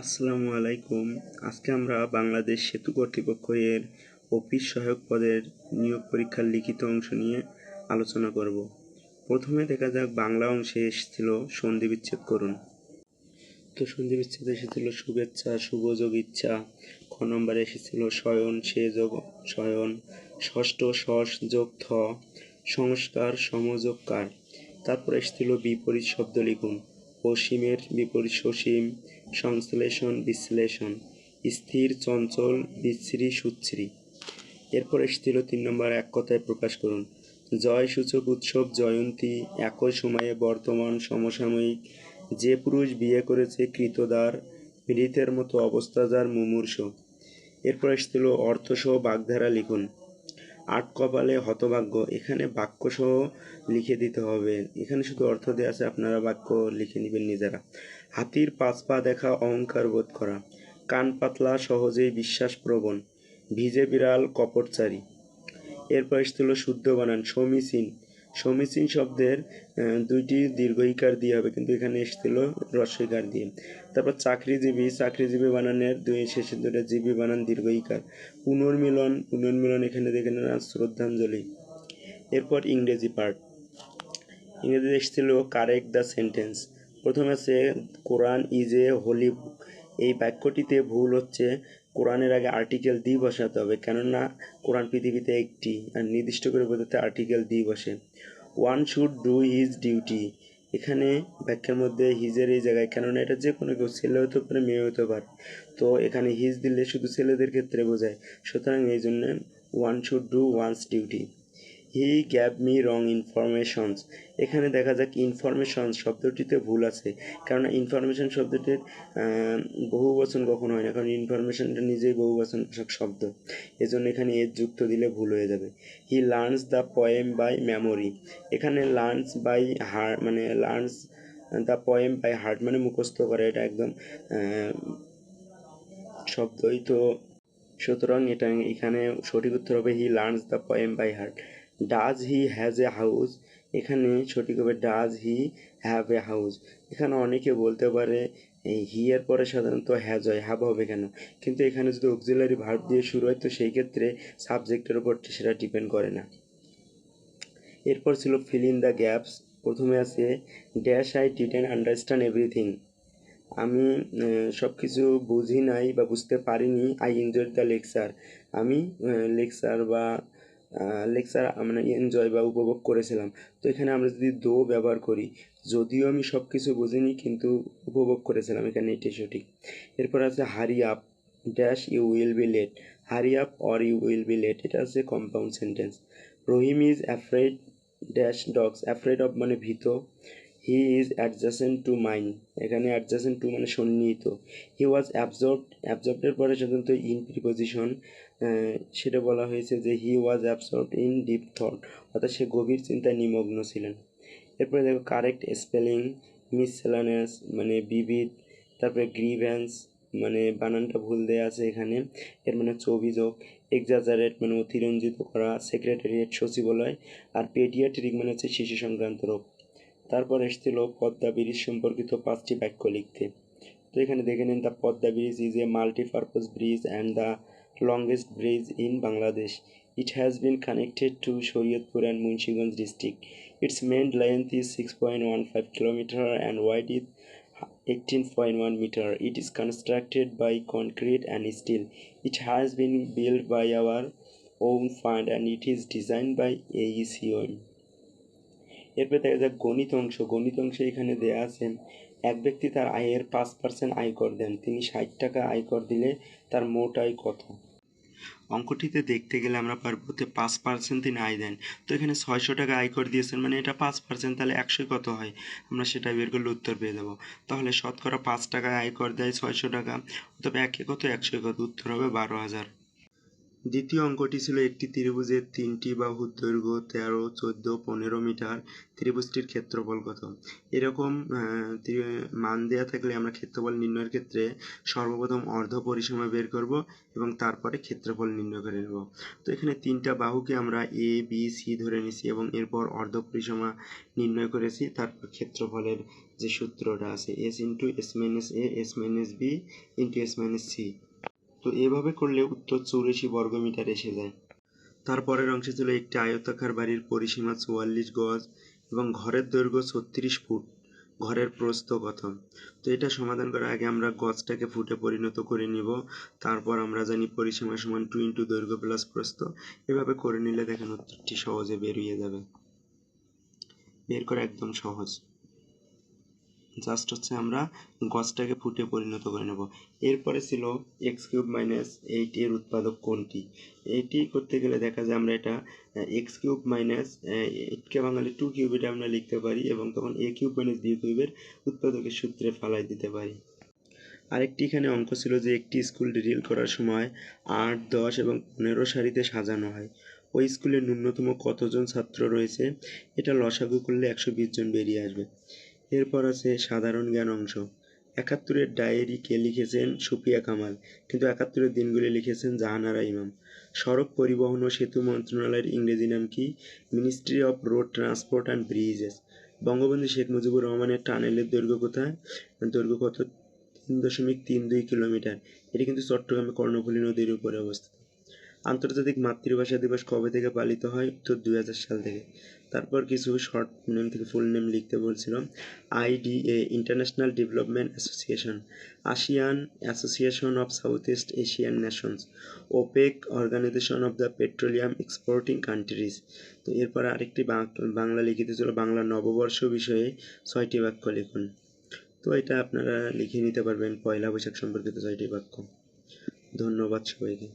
আসসালামু আলাইকুম। আজকে আমরা বাংলাদেশ সেতু কর্তৃপক্ষ এর অফিস সহায়ক পদের নিয়োগ পরীক্ষার লিখিত অংশ নিয়ে আলোচনা করব। প্রথমে দেখা যাক বাংলা অংশে এসেছিল সন্ধি বিচ্ছেদ করুন। তো সন্ধি বিচ্ছেদ এসেছিল শুভেচ্ছা শুভযোগ ইচ্ছা। খ নম্বরে এসেছিল শয়ন, সে যোগ, শয়ন। ষষ্ঠ শস যোগ, থ। সংস্কার, সমযোগ, কার। তারপর এসেছিল বিপরীত শব্দ লিখুন। অসীমের বিপরীত সসীম, সংশ্লেষণ, বিশ্লেষণ, স্থির, চঞ্চল, বিশ্রী সুশ্রী এরপর এসেছিল তিন নম্বর এক কথায় প্রকাশ করুন। জয় সূচক উৎসব জয়ন্তী, একই সময়ে বর্তমান সমসাময়িক, যে পুরুষ বিয়ে করেছে কৃতদার, মৃতের মতো অবস্থা যার মুমূর্ষ। এরপর এসেছিল অর্থসহ বাগধারা লিখুন। আট কপালে হতভাগ্য। এখানে বাক্যসহ লিখে দিতে হবে। এখানে শুধু অর্থ দেওয়া আছে, আপনারা বাক্য লিখে নেবেন নিজেরা। হাতির পাঁচ পা দেখা অহংকার বোধ করা। কান পাতলা, সহজেই বিশ্বাস প্রবণ। ভিজে বিড়াল, কপটচারী। এরপর এসেছিল শুদ্ধ বানান সমীচীন সমীচীন শব্দের দুইটি দীর্ঘইকার দিয়ে হবে, কিন্তু এখানে এসেছিল রস্বইকার দিয়ে। তারপর চাকরিজীবী চাকরিজীবী বানানের দুই শেষের দুটো জীবী বানান দীর্ঘইকার পুনর্মিলন পুনর্মিলন এখানে দেখে নেন শ্রদ্ধাঞ্জলি। এরপর ইংরেজি পার্ট। ইংরেজি এসেছিল কারেক্ট দ্য সেন্টেন্স। প্রথমে আছে কোরআন ইজ এ হোলি, এই বাক্যটিতে ভুল হচ্ছে কোরআনের আগে আর্টিকেল দি বসাতে হবে। কেননা কোরআন পৃথিবীতে একটি আর নির্দিষ্ট করে বোঝাতে আর্টিকেল দি বসে। One should do his duty এখানে ব্যাখ্যার মধ্যে হিজের এই জায়গায়, কেননা এটা যে কোনো কেউ ছেলে হতে পারে, মেয়ে হতে পারে। তো এখানে হিজ দিলে শুধু ছেলেদের ক্ষেত্রে বোঝায়। সুতরাং এই জন্য one should do one's duty he gave me wrong informations এখানে দেখা যাক ইনফরমেশন শব্দটিতে ভুল আছে। কারণ ইনফরমেশন শব্দটির বহু বচন কখনো হয় না। কারণ ইনফরমেশনটা নিজেই বহু বচন শব্দ। এজন্য এখানে এর যুক্ত দিলে ভুল হয়ে যাবে। He learns the poem by memory এখানে লার্নস বাই হার মানে learns the poem by heart মানে মুখস্থ করে। এটা একদম শব্দই তো। সুতরাং এটা এখানে সঠিক উত্তর হবে he learns the poem by heart does he has a house এখানে সঠিক হবে does he have a house এখানে অনেকে বলতে পারে, এই হি এর পরে সাধারণত হ্যাজ হয় হ্যাভ হবে কেন? কিন্তু এখানে যদি অক্সিলারি ভার্ব দিয়ে শুরু হয়, তো সেই ক্ষেত্রে সাবজেক্টের উপর সেটা ডিপেন্ড করে না। এরপর ছিল ফিল ইন দ্য গ্যাপস প্রথমে আছে dash I didn't understand everything আমি সব কিছু বুঝি নাই বা বুঝতে পারিনি আই এনজয় দ্য লেকচার আমি লেকচার বা লেকচার মানে এনজয় বা উপভোগ করেছিলাম। তো এখানে আমরা যদি দো ব্যবহার করি, যদিও আমি সব কিছু বুঝিনি কিন্তু উপভোগ করেছিলাম এখানে এটি সঠিক। এরপর আছে hurry up dash you will be late hurry up or you will be late এটা হচ্ছে compound sentence Rahim is afraid dash dogs afraid of মানে ভীত। He is adjacent to mine এখানে অ্যাডজাসেন্ট টু মানে সন্নিহিত। হি ওয়াজ অ্যাবজর্বড অ্যাবজর্বডের পরে সাধারণত in preposition সেটা বলা হয়েছে যে he was absorbed in deep thought অর্থাৎ সে গভীর চিন্তায় নিমগ্ন ছিলেন। এরপরে দেখো কারেক্ট স্পেলিং মিসসেলানিয়াস মানে বিবিধ, তারপরে গ্রিভ্যান্স মানে বানানটা ভুল দেওয়া আছে এখানে। এর মানে হচ্ছে অভিযোগ এক্সাজারেট মানে অতিরঞ্জিত করা সেক্রেটারিয়েট সচিবালয়, আর পেডিয়াট্রিক মানে হচ্ছে শিশু সংক্রান্ত রোগ। তারপর এসেছিল পদ্মা ব্রিজ সম্পর্কিত পাঁচটি বাক্য লিখতে। তো এখানে দেখে নিন the Padma bridge is a multipurpose bridge and the longest bridge in Bangladesh. It has been connected to Shariatpur and Munshiganj district. Its main length is six point one five kilometre and wide is eighteen point one metre. It is constructed by concrete and steel. It has been build by our own fund and it is design by AECOM এরপরে দেখা যাক গণিত অংশ। গণিত অংশে এখানে দেয়া আছে, এক ব্যক্তি তার আয়ের পাঁচ পার্সেন্ট আয়কর দেন। তিনি ষাট টাকা আয়কর দিলে তার মোট আয় কত? অঙ্কটিতে দেখতে গেলে আমরা পারব যে পাঁচ পার্সেন্ট তিনি আয় দেন। তো এখানে ছয়শো টাকা আয়কর দিয়েছেন মানে এটা পাঁচ পার্সেন্ট তাহলে একশো কত হয়? আমরা সেটা বের করলে উত্তর পেয়ে যাব। তাহলে শতকরা পাঁচ টাকা আয়কর দেয় ছয়শো টাকা তবে একে কত? একশো কত, উত্তর হবে বারো হাজার। দ্বিতীয় অঙ্কটি ছিল একটি ত্রিভুজের তিনটি বাহুর দৈর্ঘ্য তেরো, চোদ্দ, পনেরো মিটার ত্রিভুজটির ক্ষেত্রফল কত? এরকম মান দেওয়া থাকলে আমরা ক্ষেত্রফল নির্ণয়ের ক্ষেত্রে সর্বপ্রথম অর্ধ পরিসীমা বের করব এবং তারপরে ক্ষেত্রফল নির্ণয় করে নেব। তো এখানে তিনটা বাহুকে আমরা এ বি সি ধরে নিছি এবং এরপর অর্ধ পরিসীমা নির্ণয় করেছি। তারপর ক্ষেত্রফলের যে সূত্রটা আছে S into S minus A S minus B into S minus C তো এভাবে করলে উত্তর চৌরাশি বর্গমিটার এসে যায়। তারপরের অংশে ছিল একটি আয়তাকার বাড়ির পরিসীমা চুয়াল্লিশ গজ এবং ঘরের দৈর্ঘ্য ছত্রিশ ফুট, ঘরের প্রস্থ কত। তো এটা সমাধান করার আগে আমরা গজটাকে ফুটে পরিণত করে নিব। তারপর আমরা জানি পরিসীমা সমান টু ইন্টু দৈর্ঘ্য প্লাস প্রস্থ। এভাবে করে নিলে দেখেন উত্তরটি সহজে বেরিয়ে যাবে। বের করা একদম সহজ। জাস্ট হচ্ছে আমরা গজটাকে ফুটে পরিণত করে নেব। এরপরে ছিল এক্স কিউব মাইনাস এইট এর উৎপাদক কোনটি? এটি করতে গেলে দেখা যায় আমরা এটা এক্স কিউব মাইনাস এইটকে বাঙালি টু কিউব এটা আমরা লিখতে পারি এবং তখন এ কিউব মাইনাস বি কিউবের উৎপাদকের সূত্রে ফালাই দিতে পারি। আরেকটি এখানে অঙ্ক ছিল যে একটি স্কুল ড্রিল করার সময় আট, দশ এবং পনেরো সারিতে সাজানো হয়। ওই স্কুলে ন্যূনতম কতজন ছাত্র রয়েছে? এটা লসাগু করলে একশো বিশ জন বেরিয়ে আসবে। এরপর আছে সাধারণ জ্ঞান অংশ। একাত্তরের ডায়েরি কে লিখেছেন সুফিয়া কামাল, কিন্তু একাত্তরের দিনগুলি লিখেছেন জাহানারা ইমাম। সড়ক পরিবহন ও সেতু মন্ত্রণালয়ের ইংরেজি নাম কি? Ministry of road transport and bridges Bangabandhu Sheikh Mujibur রহমানের টানেলের দৈর্ঘ্য কোথায়? দৈর্ঘ্য কত? তিন দশমিক তিন দুই কিলোমিটার। এটি কিন্তু চট্টগ্রামে কর্ণফুলী নদীর উপরে অবস্থিত। আন্তর্জাতিক মাতৃভাষা দিবস কবে থেকে পালিত হয়? উত্তর দুই সাল থেকে। তারপর কিছু শর্ট নেম থেকে ফুল নেম লিখতে বলছিলাম IDA international development association ASEAN association of south east Asian nations OPEC organisation of the petroleum exporting countries তো এরপর আরেকটি বাংলা লিখিত ছিল। বাংলা নববর্ষ বিষয়ে ছয়টি বাক্য লিখুন। তো এটা আপনারা লিখে নিতে পারবেন। পয়লা বৈশাখ সম্পর্কিত ছয়টি বাক্য। ধন্যবাদ সবাইকে।